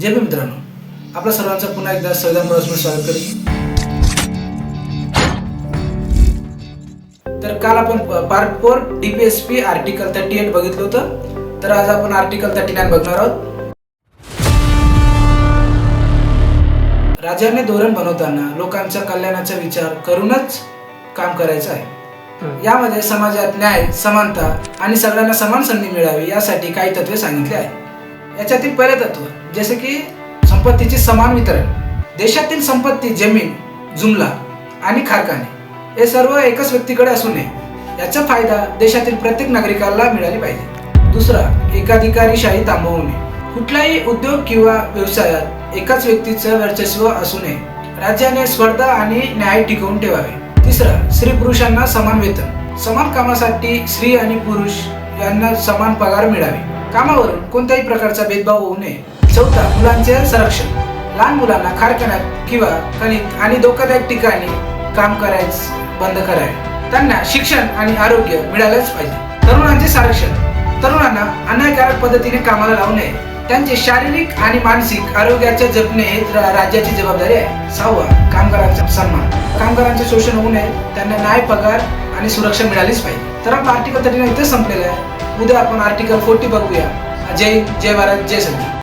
जय भीम मित्रांनो आपल्या सर्वांचं पुन्हा एकदा संविधान प्रवासमध्ये स्वागत करेन. तर काल आपण part four DPSP article thirty eight बघितलं होतं. तर आज आपण आर्टिकल थर्टी नाईन बघणार आहोत. राज्याने धोरण बनवताना लोकांच्या कल्याणाचा विचार करूनच काम करायचं आहे. यामध्ये समाजात न्याय समानता आणि सगळ्यांना समान संधी मिळावी यासाठी काही तत्वे सांगितले आहे याच्यातील पहिले तत्व जसे की संपत्तीचे समान वितरण देशातील संपत्ती जमीन जुमला आणि कारखाने हे सर्व एकच व्यक्तीकडे असू नये. याचा फायदा देशातील प्रत्येक नागरिकाला मिळाली पाहिजे. दुसरा एकाधिकारीशाही थांबवणे कुठलाही उद्योग किंवा व्यवसायात एकाच व्यक्तीचं वर्चस्व असू नये. राज्याने स्पर्धा आणि न्याय टिकवून ठेवावे. तिसरा स्त्री पुरुषांना समान वेतन. समान कामासाठी स्त्री आणि पुरुष यांना समान पगार मिळावे. कामावरून कोणत्याही प्रकारचा भेदभाव होऊ नये. चौथा मुलांचे संरक्षण. लहान मुलांना कारखान्यात किंवा कणित आणि धोकादायक ठिकाणी काम करायच बंद करावे. त्यांना शिक्षण आणि आरोग्य मिळालंच पाहिजे. तरुणांचे संरक्षण. तरुणांना अन्यायकारक पद्धतीने कामाला लावू नये. त्यांचे शारीरिक आणि मानसिक आरोग्याचे जपणे हे राज्याची जबाबदारी आहे. सहावा कामगारांचा सन्मान. कामगारांचे शोषण होऊ नये. त्यांना न्याय पगार आणि सुरक्षा मिळालीच पाहिजे. तर आपण आर्टिकल थर्टी इथे संपलेलं आहे. उद्या आपण आर्टिकल फोर्टी बघूया. जय जय भारत जय संविधान